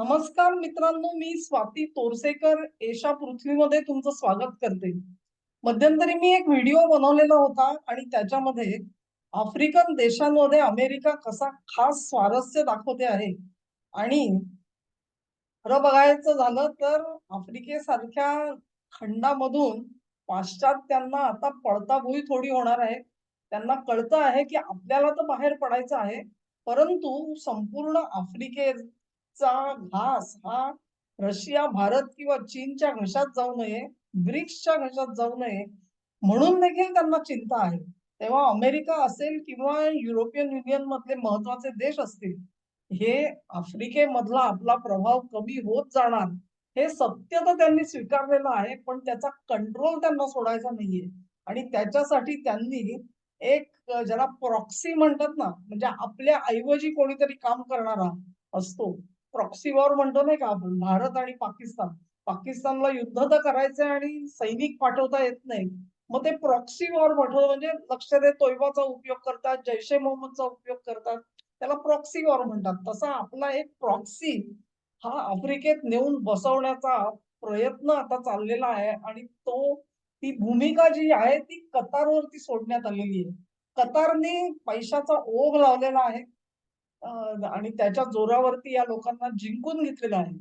नमस्कार मित्रांनो मी स्वाती तोरसेकर एशा पृथ्वीमध्ये तुमचं स्वागत करते. मध्यंतरी मी एक व्हिडिओ बनवलेला होता आणि त्याच्यामध्ये आफ्रिकन देशांमध्ये अमेरिका कसा खास स्वारस्य दाखवते आहे आणि खरं बघायचं झालं तर आफ्रिकेसारख्या खंडामधून पाश्चात्यांना आता पळता भुई थोडी होणार आहे. त्यांना कळतं आहे की आपल्याला तर बाहेर पडायचं आहे परंतु संपूर्ण आफ्रिके चा घास हा रशिया भारत किंवा चीनच्या घशात जाऊ नये ब्रिक्सच्या घशात जाऊ नये म्हणून देखील त्यांना चिंता आहे. तेव्हा अमेरिका असेल किंवा युरोपियन युनियन मधले महत्त्वाचे देश असतील हे आफ्रिकेमधला आपला प्रभाव कमी होत जाणार हे सत्य तर त्यांनी स्वीकारलेलं आहे पण त्याचा कंट्रोल त्यांना सोडायचा नाहीये. आणि त्याच्यासाठी त्यांनी एक ज्याला प्रॉक्सी म्हणतात ना म्हणजे आपल्या ऐवजी कोणीतरी काम करणारा असतो. प्रॉक्सी वॉर म्हणतो नाही का आपण? भारत आणि पाकिस्तान. पाकिस्तानला युद्ध तर करायचंय आणि सैनिक पाठवता येत नाही. मग ते प्रॉक्सी वॉर म्हणतो म्हणजे लक्ष दे तोयबाचा उपयोग करतात जैश ए मोहम्मदचा उपयोग करतात. त्याला प्रॉक्सी वॉर म्हणतात. तसा आपला एक प्रॉक्सी हा आफ्रिकेत नेऊन बसवण्याचा प्रयत्न आता चाललेला आहे आणि तो ती भूमिका जी आहे ती कतारवरती सोडण्यात आलेली आहे. कतारने पैशाचा ओघ लावलेला आहे. आणि त्याच्या जोरावरती या लोकांना जिंकून घेतलेलं आहे.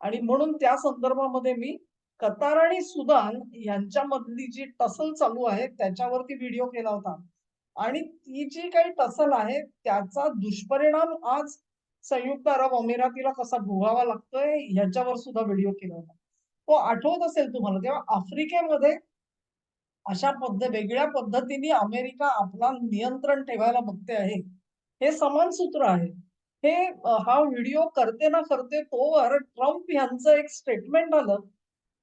आणि म्हणून त्या संदर्भामध्ये मी कतार आणि सुदान यांच्यामधली जी टसल चालू आहे त्याच्यावरती व्हिडिओ केला होता. आणि ती जी काही टसल आहे त्याचा दुष्परिणाम आज संयुक्त अरब अमिरातीला कसा भोगावा लागतोय ह्याच्यावर सुद्धा व्हिडिओ केला होता. तो आठवत असेल तुम्हाला तेव्हा आफ्रिकेमध्ये अशा पद्धत वेगळ्या पद्धतीने अमेरिका आपला नियंत्रण ठेवायला बघते आहे. हे समान सूत्र आहे. हे हा व्हिडिओ करते ना करते तोवर ट्रम्प यांचं एक स्टेटमेंट आलं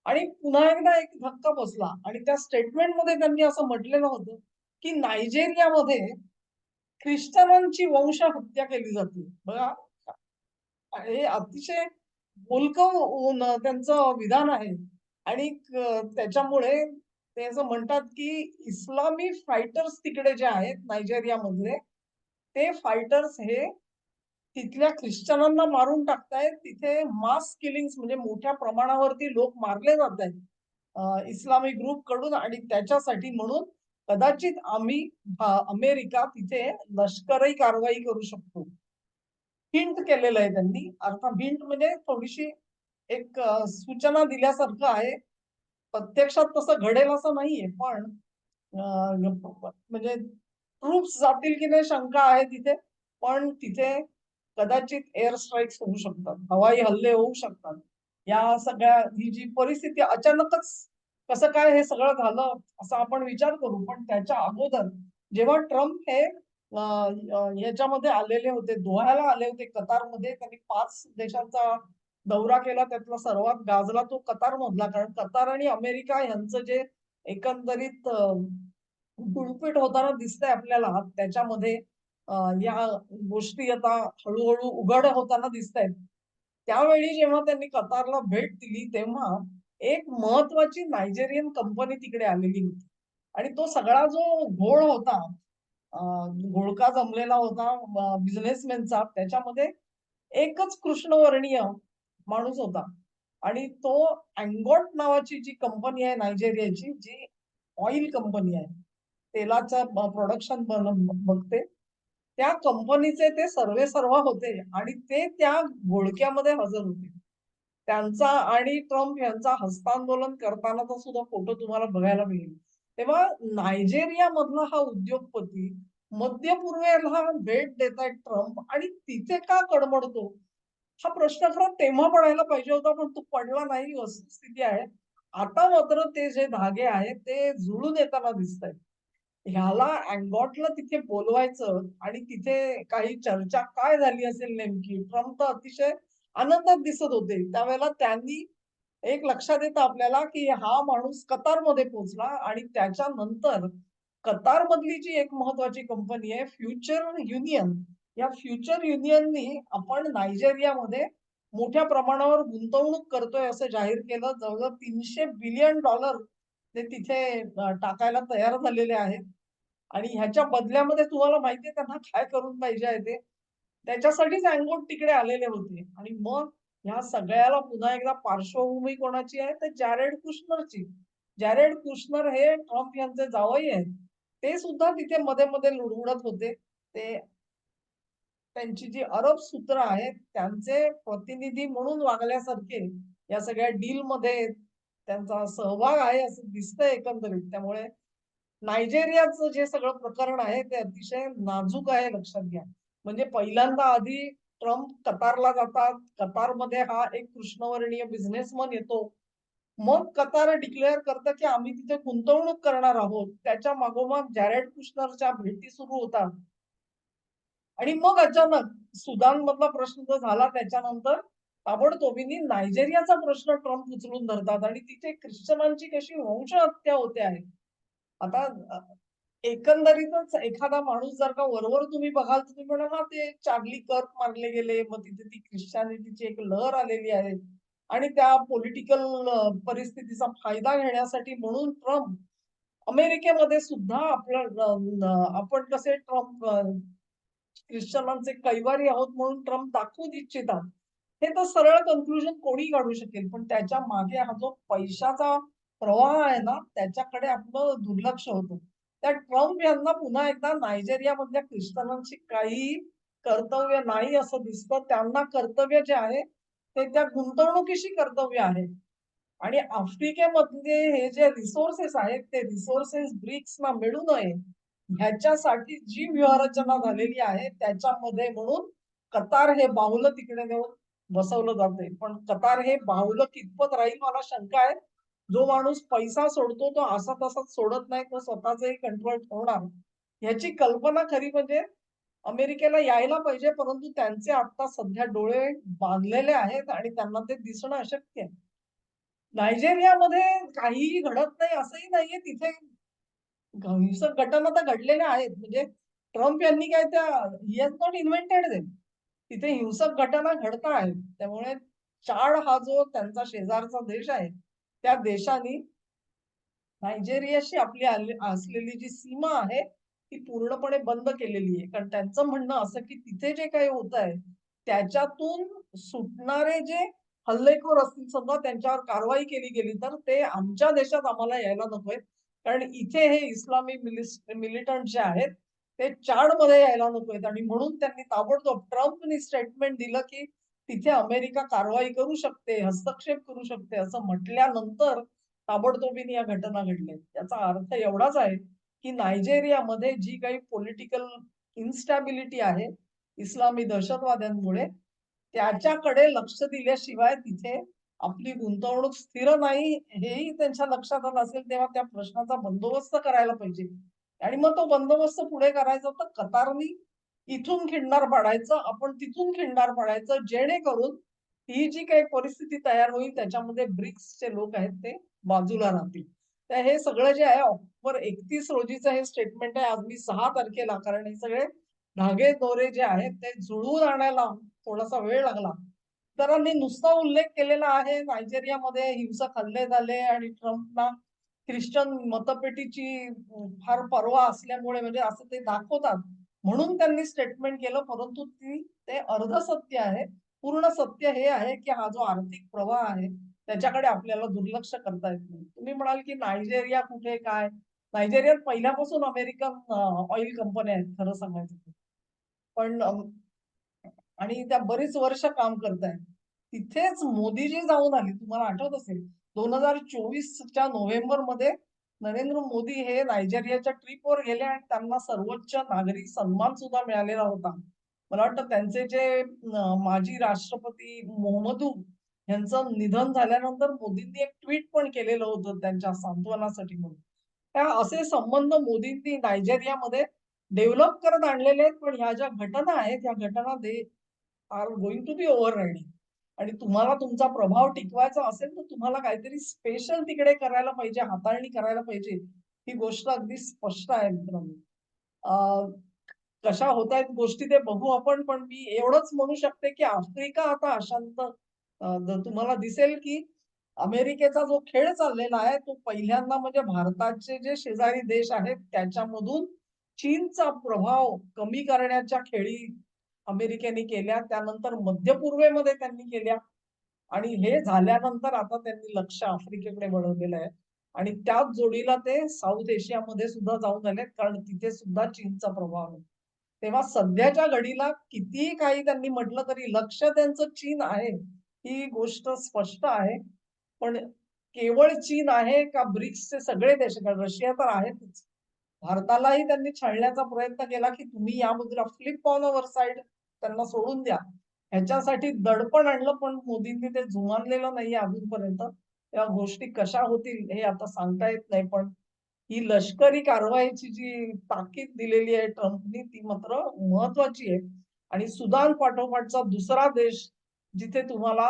आणि पुन्हा एकदा एक धक्का बसला. आणि त्या स्टेटमेंटमध्ये त्यांनी असं म्हटलेलं होतं की नायजेरियामध्ये ख्रिश्चनांची वंश हत्या केली जाते. बघा हे अतिशय बोलकं त्यांचं विधान आहे. आणि त्याच्यामुळे ते असं म्हणतात की इस्लामी फायटर्स तिकडे जे आहेत नायजेरियामधले ते फायटर्स हे तिथल्या ख्रिश्चनांना मारून टाकतायत. तिथे मास किलिंग्स म्हणजे मोठ्या प्रमाणावरती लोक मारले जात आहेत इस्लामिक ग्रुपकडून आणि त्याच्यासाठी म्हणून कदाचित आम्ही अमेरिका तिथे लष्करही कारवाई करू शकतो. हिंट केलेलं आहे त्यांनी. अर्थात हिंट म्हणजे थोडीशी एक सूचना दिल्यासारखं आहे. प्रत्यक्षात तसं घडेल असं नाहीये पण म्हणजे ट्रूप्स जातील की नाही शंका आहे तिथे. पण तिथे कदाचित एअर स्ट्राईक्स होऊ शकतात हवाई हल्ले होऊ शकतात. या सगळ्या ही जी परिस्थिती अचानकच कसं काय हे सगळं झालं असा आपण विचार करू. पण त्याच्या अगोदर जेव्हा ट्रम्प हे याच्यामध्ये आलेले होते दोह्याला आले होते कतारमध्ये त्यांनी पाच देशांचा दौरा केला. त्यातला सर्वात गाजला तो कतार मधला कारण कतार आणि अमेरिका यांचं जे एकंदरीत अं, होताना दिसतंय आपल्याला. त्याच्यामध्ये या गोष्टी आता हळूहळू उघड होताना दिसत आहेत त्यावेळी जेव्हा त्यांनी कतारला भेट दिली तेव्हा एक महत्वाची नायजेरियन कंपनी तिकडे आलेली होती. आणि तो सगळा जो घोळ होता घोळका जमलेला होता बिझनेसमॅनचा त्याच्यामध्ये एकच कृष्णवर्णीय माणूस होता. आणि तो अँगोट नावाची जी कंपनी आहे नायजेरियाची जी ऑइल कंपनी आहे तेलाचं प्रोडक्शन बघते. त्या कंपनीचे ते सर्वे सर्व होते आणि ते त्या घोळक्यामध्ये हजर होते. त्यांचा आणि ट्रम्प यांचा हस्तांदोलन करतानाचा सुद्धा फोटो तुम्हाला बघायला मिळेल. तेव्हा नायजेरिया मधला हा उद्योगपती मध्य पूर्वेला भेट देत आहेत ट्रम्प आणि तिथे का कडमडतो? हा प्रश्न खरा तेव्हा पडायला पाहिजे होता पण तो पडला नाही. वस्तुस्थिती आहे. आता मात्र ते जे धागे आहेत ते जुळून येताना दिसत आहेत ह्याला अँगॉटला तिथे बोलवायचं आणि तिथे काही चर्चा काय झाली असेल नेमकी? ट्रम्प तर अतिशय आनंदात दिसत होते. त्यावेळेला त्यांनी एक लक्षात येतं आपल्याला की हा माणूस कतारमध्ये पोहोचला आणि त्याच्यानंतर कतार मधली जी एक महत्वाची कंपनी आहे फ्युचर युनियन. या फ्युचर युनियननी आपण नायजेरियामध्ये मोठ्या प्रमाणावर गुंतवणूक करतोय असं जाहीर केलं. जवळजवळ तीनशे बिलियन डॉलर ते तिथे टाकायला तयार झालेले आहेत. आणि ह्याच्या बदल्यामध्ये तुम्हाला माहितीये त्यांना काय करून पाहिजे आहे ते? त्याच्यासाठीच अँगोट तिकडे आलेले होते. आणि मग ह्या सगळ्याला पुन्हा एकदा पार्श्वभूमी कोणाची आहे? तर जॅरेड कुशनरची जॅरेड कुशनर हे ट्रम्प यांचे जावई आहेत. ते सुद्धा तिथे मध्ये मध्ये लुडबुडत होते. ते त्यांची जी अरब सूत्र आहेत त्यांचे प्रतिनिधी म्हणून वागल्यासारखे या सगळ्या डील मध्ये त्यांचा सहभाग आहे असं दिसतंय एकंदरीत. त्यामुळे नायजेरियाचं जे सगळं प्रकरण आहे ते अतिशय नाजूक आहे लक्षात घ्या. म्हणजे पहिल्यांदा आधी ट्रम्प कतारला जातात. कतारमध्ये हा एक कृष्णवर्णीय बिझनेसमन येतो. मग कतार डिक्लेअर करतं की आम्ही तिथे गुंतवणूक करणार आहोत. त्याच्या मागोमाग जॅरेड कुशनरच्या भेटी सुरू होतात. आणि मग अचानक सुदान मधला प्रश्न जो झाला त्याच्यानंतर ताबडतोबीने नायजेरियाचा प्रश्न ट्रम्प उचलून धरतात आणि तिथे ख्रिश्चनांची कशी वंश हत्या होते आहे. आता एकंदरीतच एखादा माणूस जर का वरवर तुम्ही बघाल तुम्ही म्हणाल हा ते चार्ली कर्क मारले गेले मग तिथे ती ख्रिश्चॅनिटीची एक लहर आलेली आहे. आणि त्या पॉलिटिकल परिस्थितीचा फायदा घेण्यासाठी म्हणून ट्रम्प अमेरिकेमध्ये सुद्धा आपलं आपण कसे ट्रम्प ख्रिश्चनांचे कैवारी आहोत म्हणून ट्रम्प दाखवू इच्छितात. हे तर सरळ कन्क्लुजन कोणी काढू शकेल पण त्याच्यामागे हा जो पैशाचा प्रवाह आहे ना त्याच्याकडे आपलं दुर्लक्ष होतं. त्या ट्रम्प यांना पुन्हा एकदा नायजेरिया मधल्या काही कर्तव्य नाही असं दिसतं. त्यांना कर्तव्य जे आहे ते त्या गुंतवणुकीशी कर्तव्य आहे. आणि आफ्रिकेमधले हे जे रिसोर्सेस आहेत ते रिसोर्सेस ब्रिक्सना मिळू नये ह्याच्यासाठी जी व्यूहरचना झालेली आहे त्याच्यामध्ये म्हणून कतार हे बाहुलं तिकडे नेऊन बसवलं जाते पण कतार हे बाहुलं कितपत राहील मला शंका आहे. जो माणूस पैसा सोडतो तो असा तसाच सोडत नाही तो स्वतःचही कंट्रोल ठेवणार. ह्याची कल्पना खरी म्हणजे अमेरिकेला यायला पाहिजे परंतु त्यांचे आता सध्या डोळे बांधलेले आहेत आणि त्यांना ते दिसणं अशक्य आहे. नायजेरियामध्ये काहीही घडत नाही असंही नाहीये. तिथे हिंसक घटना तर घडलेल्या आहेत. म्हणजे ट्रम्प यांनी काय त्या he has not invented them तिथे हिंसक घटना घडत आहेत त्यामुळे चाड हा जो त्यांचा शेजारचा देश आहे त्या देशाने नायजेरियाशी आपली असलेली जी सीमा आहे ती पूर्णपणे बंद केलेली आहे. कारण त्यांचं म्हणणं असं की तिथे जे काही होत आहे त्याच्यातून सुटणारे जे हल्लेखोर असतील समजा त्यांच्यावर कारवाई केली गेली तर ते आमच्या देशात आम्हाला यायला नकोय कारण इथे हे इस्लामी मिलिटंट जे आहेत ते चाडमध्ये यायला नकोयत. आणि म्हणून त्यांनी ताबडतोब ट्रम्पनी स्टेटमेंट दिलं की तिथे अमेरिका कारवाई करू शकते हस्तक्षेप करू शकते असं म्हटल्यानंतर ताबडतोबीने या घटना घडल्या. त्याचा अर्थ एवढाच आहे की नायजेरियामध्ये जी काही पॉलिटिकल इन्स्टॅबिलिटी आहे इस्लामी दहशतवाद्यांमुळे त्याच्याकडे लक्ष दिल्याशिवाय तिथे आपली गुंतवणूक स्थिर नाही हेही त्यांच्या लक्षात आलं असेल तेव्हा त्या प्रश्नाचा बंदोबस्त करायला पाहिजे. आणि मग तो बंदोबस्त पुढे करायचा तर कतारनी इथून खिंडार पाडायचं आपण तिथून खिंडार पाडायचं जेणेकरून ही जी काही परिस्थिती तयार होईल त्याच्यामध्ये ब्रिक्सचे लोक आहेत ते बाजूला राहतील. तर हे सगळं जे आहे ऑक्टोबर एकतीस रोजीचं हे स्टेटमेंट आहे. आज मी सहा तारखेला कारण हे सगळे धागे दोरे जे आहेत ते जुळवून आणायला थोडासा वेळ लागला. तर मी नुसता उल्लेख केलेला आहे नायजेरियामध्ये हिंसक हल्ले झाले आणि ट्रम्पना ख्रिश्चन मतपेटीची फार पर्वा असल्यामुळे म्हणजे असं ते दाखवतात. म्हणून त्यांनी स्टेटमेंट केलं परंतु ती ते अर्ध सत्य आहे. पूर्ण सत्य हे आहे की हा जो आर्थिक प्रवाह आहे त्याच्याकडे आपल्याला दुर्लक्ष करता येत नाही. तुम्ही म्हणाल की नायजेरिया कुठे काय? नायजेरियात पहिल्यापासून अमेरिकन ऑइल कंपन्या आहेत खरं सांगायचं पण आणि त्या बरीच वर्ष काम करतायत. तिथेच मोदीजी जाऊन आले. तुम्हाला आठवत असेल दोन हजार चोवीसच्या नोव्हेंबरमध्ये नरेंद्र मोदी हे नायजेरियाच्या ट्रिपवर गेले आणि त्यांना सर्वोच्च नागरी सन्मान सुद्धा मिळालेला होता. मला वाटतं त्यांचे जे माजी राष्ट्रपती मोहम्मदू यांचं निधन झाल्यानंतर मोदींनी एक ट्विट पण केलेलं होतं त्यांच्या सांत्वनासाठी म्हणून. त्या असे संबंध मोदींनी नायजेरियामध्ये डेव्हलप करत आणलेले आहेत पण ह्या ज्या घटना आहेत ह्या घटना they are going to be overriding आणि तुम्हाला तुमचा प्रभाव टिकवायचा असेल तर तुम्हाला काहीतरी स्पेशल तिकडे करायला पाहिजे हाताळणी करायला पाहिजे. ही गोष्ट अगदी स्पष्ट आहे मित्रांनो. कशा होत आहेत गोष्टी ते बघू आपण पण मी एवढंच म्हणू शकते की आफ्रिका आता अशांत तुम्हाला दिसेल की अमेरिकेचा जो खेळ चाललेला आहे तो पहिल्यांदा म्हणजे भारताचे जे शेजारी देश आहेत त्याच्यामधून चीनचा प्रभाव कमी करण्याच्या खेळी अमेरिकेने केल्या त्यानंतर मध्य पूर्वेमध्ये त्यांनी केल्या. आणि हे झाल्यानंतर आता त्यांनी लक्ष आफ्रिकेकडे वळवलेलं आहे. आणि त्याच जोडीला ते साऊथ एशियामध्ये सुद्धा जाऊन आले कारण तिथे सुद्धा चीनचा प्रभाव आहे. तेव्हा सध्याच्या घडीला कितीही काही त्यांनी म्हटलं तरी लक्ष त्यांचं चीन आहे ही गोष्ट स्पष्ट आहे. पण केवळ चीन आहे का ब्रिक्सचे सगळे देश रशिया तर आहेतच. भारतालाही त्यांनी छळण्याचा प्रयत्न केला की तुम्ही या फ्लिप ऑन अवर साईड त्यांना सोडून द्या. ह्याच्यासाठी दडपण आणलं पण मोदींनी ते जुमानलेलं नाहीये अजूनपर्यंत. या गोष्टी कशा होतील हे आता सांगता येत नाही पण ही लष्करी कारवाईची जी ताकीद दिलेली आहे ट्रम्पनी ती मात्र महत्वाची आहे. आणि सुदान पाठोपाठचा दुसरा देश जिथे तुम्हाला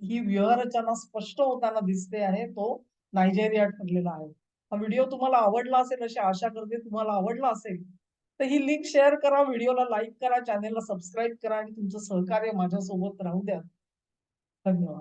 ही व्यवहारचना स्पष्ट होताना दिसते आहे तो नायजेरिया ठरलेला आहे. हा व्हिडिओ तुम्हाला आवडला असेल अशी आशा करते तुम्हाला आवडला असेल तर ही लिंक शेअर करा व्हिडिओला लाईक करा चॅनेलला सबस्क्राईब करा आणि तुमचं सहकार्य माझ्यासोबत राहू द्या. धन्यवाद.